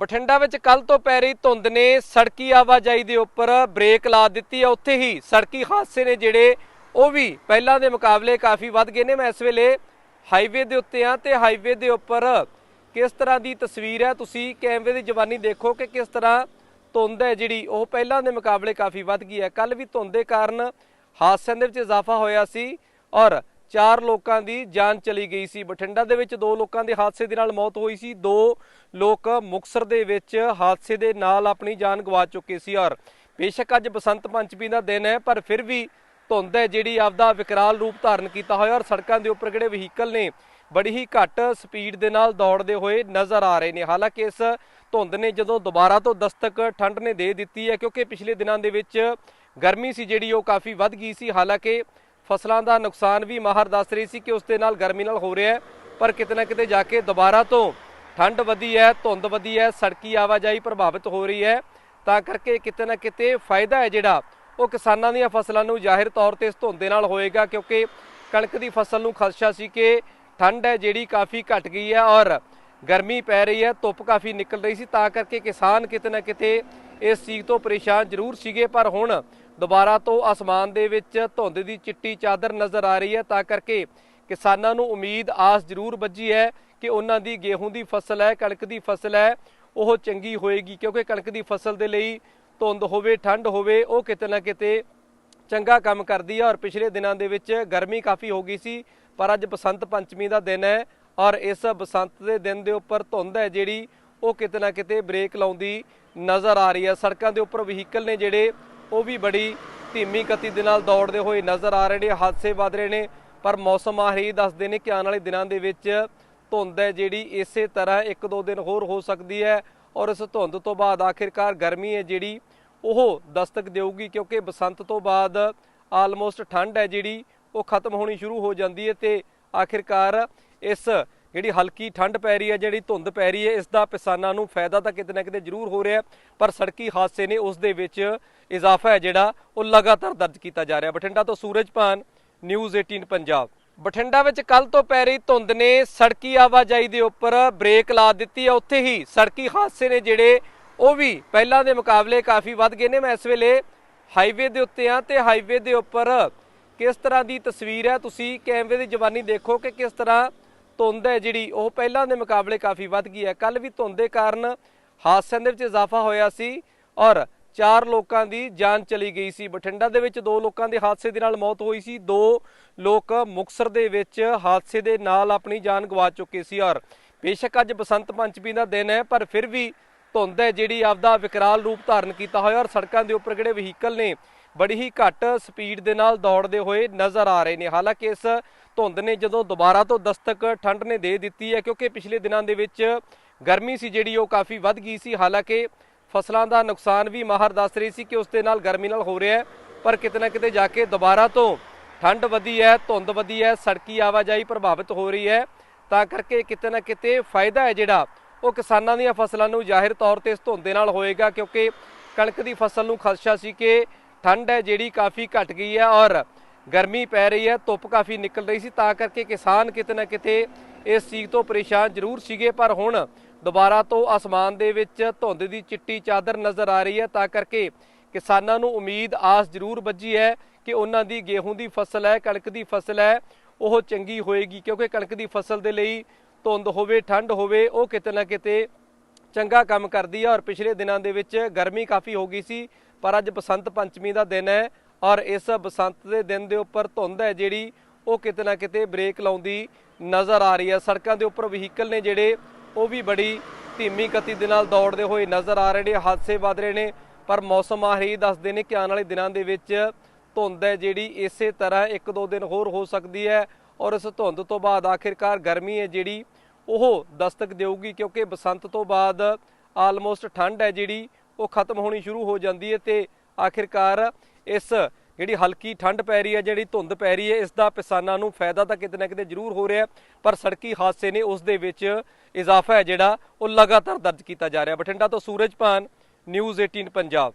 ਬਠਿੰਡਾ ਵਿੱਚ ਕੱਲ ਤੋਂ ਪੈ ਰਹੀ ਧੁੰਦ ਨੇ ਸੜਕੀ ਆਵਾਜਾਈ ਦੇ ਉੱਪਰ ਬ੍ਰੇਕ ਲਾ ਦਿੱਤੀ ਹੈ ਉੱਥੇ ਹੀ ਸੜਕੀ ਹਾਦਸੇ ਨੇ ਜਿਹੜੇ ਉਹ ਵੀ ਪਹਿਲਾਂ ਦੇ ਮੁਕਾਬਲੇ ਕਾਫੀ ਵੱਧ ਗਏ ਨੇ। ਮੈਂ ਇਸ ਵੇਲੇ ਹਾਈਵੇ ਦੇ ਉੱਤੇ ਆ ਤੇ ਹਾਈਵੇ ਦੇ ਉੱਪਰ ਕਿਸ ਤਰ੍ਹਾਂ ਦੀ ਤਸਵੀਰ ਹੈ? ਤੁਸੀਂ ਕੈਮਰੇ ਦੀ ਜਵਾਨੀ ਦੇਖੋ ਕਿ ਕਿਸ ਤਰ੍ਹਾਂ ਧੁੰਦ ਹੈ ਜਿਹੜੀ ਉਹ ਪਹਿਲਾਂ ਦੇ ਮੁਕਾਬਲੇ ਕਾਫੀ ਵੱਧ ਗਈ ਹੈ। ਕੱਲ ਵੀ ਧੁੰਦ ਦੇ ਕਾਰਨ ਹਾਦਸਿਆਂ ਦੇ ਵਿੱਚ ਇਜ਼ਾਫਾ ਹੋਇਆ ਸੀ ਔਰ ਚਾਰ ਲੋਕਾਂ ਦੀ ਜਾਨ ਚਲੀ ਗਈ ਸੀ। ਬਠਿੰਡਾ ਦੇ ਵਿੱਚ ਦੋ ਲੋਕਾਂ ਦੇ ਹਾਦਸੇ ਦੇ ਨਾਲ ਮੌਤ ਹੋਈ ਸੀ। ਦੋ ਲੋਕ ਮੁਕਸਰ ਦੇ ਵਿੱਚ ਹਾਦਸੇ ਦੇ ਨਾਲ ਆਪਣੀ ਜਾਨ ਗਵਾ ਚੁੱਕੇ ਸੀ ਔਰ ਬੇਸ਼ੱਕ ਅੱਜ ਬਸੰਤ ਪੰਚਮੀ ਦਾ ਦਿਨ ਹੈ, ਪਰ ਫਿਰ ਵੀ ਧੁੰਦ ਹੈ ਜਿਹੜੀ ਆਪਦਾ ਵਿਕਰਾਲ ਰੂਪ ਧਾਰਨ ਕੀਤਾ ਹੋਇਆ ਔਰ ਸੜਕਾਂ ਦੇ ਉੱਪਰ ਜਿਹੜੇ ਵਹੀਕਲ ਨੇ, ਬੜੀ ਹੀ ਘੱਟ ਸਪੀਡ ਦੇ ਨਾਲ ਦੌੜਦੇ ਹੋਏ ਨਜ਼ਰ ਆ ਰਹੇ ਨੇ। ਹਾਲਾਂਕਿ ਇਸ ਧੁੰਦ ਨੇ ਜਦੋਂ ਦੁਬਾਰਾ ਤੋਂ ਦਸਤਕ ਠੰਡ ਨੇ ਦੇ ਦਿੱਤੀ ਹੈ, ਕਿਉਂਕਿ ਪਿਛਲੇ ਦਿਨਾਂ ਦੇ ਵਿੱਚ ਗਰਮੀ ਸੀ ਜਿਹੜੀ ਉਹ ਕਾਫੀ ਵੱਧ ਗਈ ਸੀ। ਹਾਲਾਂਕਿ ਫਸਲਾਂ ਦਾ ਨੁਕਸਾਨ ਵੀ ਮਾਹਰ ਦੱਸ ਰਹੀ ਸੀ ਕਿ ਉਸ ਦੇ ਨਾਲ ਗਰਮੀ ਨਾਲ ਹੋ ਰਿਹਾ ਹੈ, ਪਰ ਕਿਤੇ ਨਾ ਕਿਤੇ ਜਾ ਕੇ ਦੁਬਾਰਾ ਤੋਂ ਠੰਡ ਵਧੀ ਹੈ, ਧੁੰਦ ਵਧੀ ਹੈ, ਸੜਕੀ ਆਵਾਜਾਈ ਪ੍ਰਭਾਵਿਤ ਹੋ ਰਹੀ ਹੈ। ਤਾਂ ਕਰਕੇ ਕਿਤੇ ਨਾ ਕਿਤੇ ਫਾਇਦਾ ਹੈ ਜਿਹੜਾ ਉਹ ਕਿਸਾਨਾਂ ਦੀਆਂ ਫਸਲਾਂ ਨੂੰ ਜ਼ਾਹਿਰ ਤੌਰ ਤੇ ਇਸ ਧੁੰਦ ਦੇ ਨਾਲ ਹੋਏਗਾ, ਕਿਉਂਕਿ ਕਣਕ ਦੀ ਫਸਲ ਨੂੰ ਖਦਸ਼ਾ ਸੀ ਕਿ ਠੰਡ ਹੈ ਜਿਹੜੀ ਕਾਫੀ ਘਟ ਗਈ ਹੈ ਔਰ ਗਰਮੀ ਪੈ ਰਹੀ ਹੈ, ਧੁੱਪ ਕਾਫੀ ਨਿਕਲ ਰਹੀ ਸੀ। ਤਾਂ ਕਰਕੇ ਕਿਸਾਨ ਕਿਤੇ ਨਾ ਕਿਤੇ ਇਸ ਚੀਜ਼ ਤੋਂ ਪਰੇਸ਼ਾਨ ਜ਼ਰੂਰ ਸੀਗੇ, ਪਰ ਹੁਣ ਦੁਬਾਰਾ ਤੋਂ ਆਸਮਾਨ ਦੇ ਵਿੱਚ ਧੁੰਦ ਦੀ ਚਿੱਟੀ ਚਾਦਰ ਨਜ਼ਰ ਆ ਰਹੀ ਹੈ। ਤਾਂ ਕਰਕੇ ਕਿਸਾਨਾਂ ਨੂੰ ਉਮੀਦ, ਆਸ ਜ਼ਰੂਰ ਬੱਝੀ ਹੈ ਕਿ ਉਹਨਾਂ ਦੀ ਗੇਹੂੰ ਦੀ ਫਸਲ ਹੈ, ਕਣਕ ਦੀ ਫਸਲ ਹੈ, ਉਹ ਚੰਗੀ ਹੋਏਗੀ ਕਿਉਂਕਿ ਕਣਕ ਦੀ ਫਸਲ ਦੇ ਲਈ ਧੁੰਦ ਹੋਵੇ, ਠੰਡ ਹੋਵੇ, ਉਹ ਕਿਤੇ ਨਾ ਕਿਤੇ ਚੰਗਾ ਕੰਮ ਕਰਦੀ ਹੈ ਔਰ ਪਿਛਲੇ ਦਿਨਾਂ ਦੇ ਵਿੱਚ ਗਰਮੀ ਕਾਫੀ ਹੋ ਗਈ ਸੀ, ਪਰ ਅੱਜ ਬਸੰਤ ਪੰਚਮੀ ਦਾ ਦਿਨ ਹੈ ਔਰ ਇਸ ਬਸੰਤ ਦੇ ਦਿਨ ਦੇ ਉੱਪਰ ਧੁੰਦ ਹੈ ਜਿਹੜੀ, ਉਹ ਕਿਤੇ ਨਾ ਕਿਤੇ ਬ੍ਰੇਕ ਲਾਉਂਦੀ ਨਜ਼ਰ ਆ ਰਹੀ ਹੈ। ਸੜਕਾਂ ਦੇ ਉੱਪਰ ਵਹੀਕਲ ਨੇ ਜਿਹੜੇ ਉਹ ਵੀ ਬੜੀ ਧੀਮੀ ਗਤੀ ਦੇ ਨਾਲ ਦੌੜਦੇ ਹੋਏ ਨਜ਼ਰ ਆ ਰਹੇ ਨੇ, ਹਾਦਸੇ ਵੱਧ ਰਹੇ ਨੇ, ਪਰ ਮੌਸਮ ਮਾਹਿਰ ਦੱਸਦੇ ਨੇ ਕਿ ਆਉਣ ਵਾਲੇ ਦਿਨਾਂ ਦੇ ਵਿੱਚ ਧੁੰਦ ਹੈ ਜਿਹੜੀ ਇਸੇ ਤਰ੍ਹਾਂ ਇੱਕ ਦੋ ਦਿਨ ਹੋਰ ਹੋ ਸਕਦੀ ਹੈ ਔਰ ਇਸ ਧੁੰਦ ਤੋਂ ਬਾਅਦ ਆਖਿਰਕਾਰ ਗਰਮੀ ਹੈ ਜਿਹੜੀ ਉਹ ਦਸਤਕ ਦੇਊਗੀ ਕਿਉਂਕਿ ਬਸੰਤ ਤੋਂ ਬਾਅਦ ਆਲਮੋਸਟ ਠੰਡ ਹੈ ਜਿਹੜੀ ਉਹ ਖਤਮ ਹੋਣੀ ਸ਼ੁਰੂ ਹੋ ਜਾਂਦੀ ਹੈ ਤੇ ਆਖਿਰਕਾਰ ਇਸ ਜਿਹੜੀ ਹਲਕੀ ਠੰਡ ਪੈ ਰਹੀ ਹੈ, ਜਿਹੜੀ ਧੁੰਦ ਪੈ ਰਹੀ ਹੈ, ਇਸ ਦਾ ਕਿਸਾਨਾਂ ਨੂੰ ਫਾਇਦਾ ਤਾਂ ਕਿਤੇ ਨਾ ਕਿਤੇ ਜ਼ਰੂਰ ਹੋ ਰਿਹਾ ਪਰ ਸੜਕੀ ਹਾਦਸੇ ਨੇ ਉਸ ਦੇ ਵਿੱਚ ਇਜ਼ਾਫਾ ਹੈ ਜਿਹੜਾ ਉਹ ਲਗਾਤਾਰ ਦਰਜ ਕੀਤਾ ਜਾ ਰਿਹਾ। ਬਠਿੰਡਾ ਤੋਂ ਸੂਰਜਪਾਨ ਨਿਊਜ਼ 18 ਪੰਜਾਬ। ਬਠਿੰਡਾ ਵਿੱਚ ਕੱਲ ਤੋਂ ਪੈ ਰਹੀ ਧੁੰਦ ਨੇ ਸੜਕੀ ਆਵਾਜਾਈ ਦੇ ਉੱਪਰ ਬ੍ਰੇਕ ਲਾ ਦਿੱਤੀ ਹੈ। ਉੱਥੇ ਹੀ ਸੜਕੀ ਹਾਦਸੇ ਨੇ ਜਿਹੜੇ ਉਹ ਵੀ ਪਹਿਲਾਂ ਦੇ ਮੁਕਾਬਲੇ ਕਾਫੀ ਵੱਧ ਗਏ ਨੇ। ਮੈਂ ਇਸ ਵੇਲੇ ਹਾਈਵੇ ਦੇ ਉੱਤੇ ਆ ਤੇ ਹਾਈਵੇ ਦੇ ਉੱਪਰ ਕਿਸ ਤਰ੍ਹਾਂ ਦੀ ਤਸਵੀਰ ਹੈ? ਤੁਸੀਂ ਕੈਮਰੇ ਦੀ ਜਵਾਨੀ ਦੇਖੋ ਕਿ ਕਿਸ ਤਰ੍ਹਾਂ ਧੁੰਦ ਹੈ ਜਿਹੜੀ, ਉਹ ਪਹਿਲਾਂ ਦੇ ਮੁਕਾਬਲੇ ਕਾਫੀ ਵੱਧ ਗਈ ਹੈ। ਕੱਲ ਵੀ ਧੁੰਦ ਦੇ ਕਾਰਨ ਹਾਦਸਿਆਂ ਦੇ ਵਿੱਚ ਇਜ਼ਾਫਾ ਹੋਇਆ ਸੀ ਔਰ ਚਾਰ ਲੋਕਾਂ ਦੀ ਜਾਨ ਚਲੀ ਗਈ ਸੀ। ਬਠਿੰਡਾ ਦੇ ਵਿੱਚ ਦੋ ਲੋਕਾਂ ਦੇ ਹਾਦਸੇ ਦੇ ਨਾਲ ਮੌਤ ਹੋਈ ਸੀ। ਦੋ ਲੋਕ ਮੁਕਸਰ ਦੇ ਵਿੱਚ ਹਾਦਸੇ ਦੇ ਨਾਲ ਆਪਣੀ ਜਾਨ ਗਵਾ ਚੁੱਕੇ ਸੀ ਔਰ ਬੇਸ਼ੱਕ ਅੱਜ ਬਸੰਤ ਪੰਚਮੀ ਦਾ ਦਿਨ ਹੈ, ਪਰ ਫਿਰ ਵੀ ਧੁੰਦ ਹੈ ਜਿਹੜੀ ਆਪਦਾ ਵਿਕਰਾਲ ਰੂਪ ਧਾਰਨ ਕੀਤਾ ਹੋਇਆ ਔਰ ਸੜਕਾਂ ਦੇ ਉੱਪਰ ਜਿਹੜੇ ਵਹੀਕਲ ਨੇ, ਬੜੀ ਹੀ ਘੱਟ ਸਪੀਡ ਦੇ ਨਾਲ ਦੌੜਦੇ ਹੋਏ ਨਜ਼ਰ ਆ ਰਹੇ ਨੇ। ਹਾਲਾਂਕਿ ਇਸ ਧੁੰਦ ਨੇ ਜਦੋਂ ਦੁਬਾਰਾ ਤੋਂ ਦਸਤਕ ਠੰਡ ਨੇ ਦੇ ਦਿੱਤੀ ਹੈ, ਕਿਉਂਕਿ ਪਿਛਲੇ ਦਿਨਾਂ ਦੇ ਵਿੱਚ ਗਰਮੀ ਸੀ ਜਿਹੜੀ, ਉਹ ਕਾਫੀ ਵੱਧ ਗਈ ਸੀ। ਹਾਲਾਂਕਿ ਫਸਲਾਂ ਦਾ ਨੁਕਸਾਨ ਵੀ ਮਾਹਰ ਦੱਸ ਰਹੀ ਸੀ ਕਿ ਉਸ ਦੇ ਨਾਲ ਗਰਮੀ ਨਾਲ ਹੋ ਰਿਹਾ ਹੈ, ਪਰ ਕਿਤੇ ਨਾ ਕਿਤੇ ਜਾ ਕੇ ਦੁਬਾਰਾ ਤੋਂ ਠੰਡ ਵਧੀ ਹੈ, ਧੁੰਦ ਵਧੀ ਹੈ, ਸੜਕੀ ਆਵਾਜਾਈ ਪ੍ਰਭਾਵਿਤ ਹੋ ਰਹੀ ਹੈ। ਤਾਂ ਕਰਕੇ ਕਿਤੇ ਨਾ ਕਿਤੇ ਫਾਇਦਾ ਹੈ ਜਿਹੜਾ, ਉਹ ਕਿਸਾਨਾਂ ਦੀਆਂ ਫਸਲਾਂ ਨੂੰ ਜ਼ਾਹਿਰ ਤੌਰ ਤੇ ਇਸ ਧੁੰਦ ਦੇ ਨਾਲ ਹੋਏਗਾ, ਕਿਉਂਕਿ ਕਣਕ ਦੀ ਫਸਲ ਨੂੰ ਖਦਸ਼ਾ ਸੀ ਕਿ ਠੰਡ ਹੈ ਜਿਹੜੀ ਕਾਫੀ ਘਟ ਗਈ ਹੈ ਔਰ ਗਰਮੀ ਪੈ ਰਹੀ ਹੈ, ਧੁੱਪ ਕਾਫੀ ਨਿਕਲ ਰਹੀ ਸੀ, ਤਾਂ ਕਰਕੇ ਕਿਸਾਨ ਕਿਤੇ ਨਾ ਕਿਤੇ ਇਸ ਚੀਜ਼ ਤੋਂ ਪਰੇਸ਼ਾਨ ਜ਼ਰੂਰ ਸੀਗੇ, ਪਰ ਹੁਣ ਦੁਬਾਰਾ ਤੋਂ ਅਸਮਾਨ ਦੇ ਵਿੱਚ ਧੁੰਦ ਦੀ ਚਿੱਟੀ ਚਾਦਰ ਨਜ਼ਰ ਆ ਰਹੀ ਹੈ, ਤਾਂ ਕਰਕੇ ਕਿਸਾਨਾਂ ਨੂੰ ਉਮੀਦ, ਆਸ ਜ਼ਰੂਰ ਬੱਝੀ ਹੈ ਕਿ ਉਹਨਾਂ ਦੀ ਗੇਹੂੰ ਦੀ ਫਸਲ ਹੈ, ਕਣਕ ਦੀ ਫਸਲ ਹੈ, ਉਹ ਚੰਗੀ ਹੋਏਗੀ, ਕਿਉਂਕਿ ਕਣਕ ਦੀ ਫਸਲ ਦੇ ਲਈ ਧੁੰਦ ਹੋਵੇ ਠੰਡ ਹੋਵੇ, ਉਹ ਕਿਤੇ ਨਾ ਕਿਤੇ ਚੰਗਾ ਕੰਮ ਕਰਦੀ ਹੈ ਔਰ ਪਿਛਲੇ ਦਿਨਾਂ ਦੇ ਵਿੱਚ ਗਰਮੀ ਕਾਫੀ ਹੋ ਗਈ ਸੀ, ਪਰ ਅੱਜ ਬਸੰਤ ਪੰਚਮੀ ਦਾ ਦਿਨ ਹੈ ਔਰ ਇਸ ਬਸੰਤ ਦੇ ਦਿਨ ਦੇ ਉੱਪਰ ਧੁੰਦ ਹੈ ਜਿਹੜੀ, ਉਹ ਕਿਤੇ ਨਾ ਕਿਤੇ ਬ੍ਰੇਕ ਲਾਉਂਦੀ ਨਜ਼ਰ ਆ ਰਹੀ ਹੈ। ਸੜਕਾਂ ਦੇ ਉੱਪਰ ਵਹੀਕਲ ਨੇ ਜਿਹੜੇ, ਉਹ ਵੀ ਬੜੀ ਧੀਮੀ ਗਤੀ ਦੇ ਨਾਲ ਦੌੜਦੇ ਹੋਏ ਨਜ਼ਰ ਆ ਰਹੇ ਨੇ, ਹਾਦਸੇ ਵੱਧ ਰਹੇ ਨੇ। ਪਰ ਮੌਸਮ ਮਾਹਿਰ ਦੱਸਦੇ ਨੇ ਕਿ ਆਉਣ ਵਾਲੇ ਦਿਨਾਂ ਦੇ ਵਿੱਚ ਧੁੰਦ ਹੈ ਜਿਹੜੀ, ਇਸੇ ਤਰ੍ਹਾਂ ਇੱਕ ਦੋ ਦਿਨ ਹੋਰ ਹੋ ਸਕਦੀ ਹੈ ਔਰ ਇਸ ਧੁੰਦ ਤੋਂ ਬਾਅਦ ਆਖਿਰਕਾਰ ਗਰਮੀ ਹੈ ਜਿਹੜੀ, ਉਹ ਦਸਤਕ ਦੇਊਗੀ ਕਿਉਂਕਿ ਬਸੰਤ ਤੋਂ ਬਾਅਦ ਆਲਮੋਸਟ ਠੰਡ ਹੈ ਜਿਹੜੀ, ਉਹ ਖਤਮ ਹੋਣੀ ਸ਼ੁਰੂ ਹੋ ਜਾਂਦੀ ਹੈ ਤੇ ਆਖਿਰਕਾਰ ਇਸ ਜਿਹੜੀ ਹਲਕੀ ਠੰਡ ਪੈ ਰਹੀ ਹੈ, ਜਿਹੜੀ ਧੁੰਦ ਪੈ ਰਹੀ ਹੈ, ਇਸ ਦਾ ਕਿਸਾਨਾਂ ਨੂੰ ਫਾਇਦਾ ਤਾਂ ਕਿਤੇ ਨਾ ਕਿਤੇ ਜ਼ਰੂਰ ਹੋ ਰਿਹਾ ਪਰ ਸੜਕੀ ਹਾਦਸੇ ਨੇ ਉਸ ਦੇ ਵਿੱਚ ਇਜ਼ਾਫਾ ਹੈ ਜਿਹੜਾ ਉਹ ਲਗਾਤਾਰ ਦਰਜ ਕੀਤਾ ਜਾ ਰਿਹਾ ਬਠਿੰਡਾ ਤੋਂ ਸੂਰਜਪਾਨ ਨਿਊਜ਼ 18 ਪੰਜਾਬ।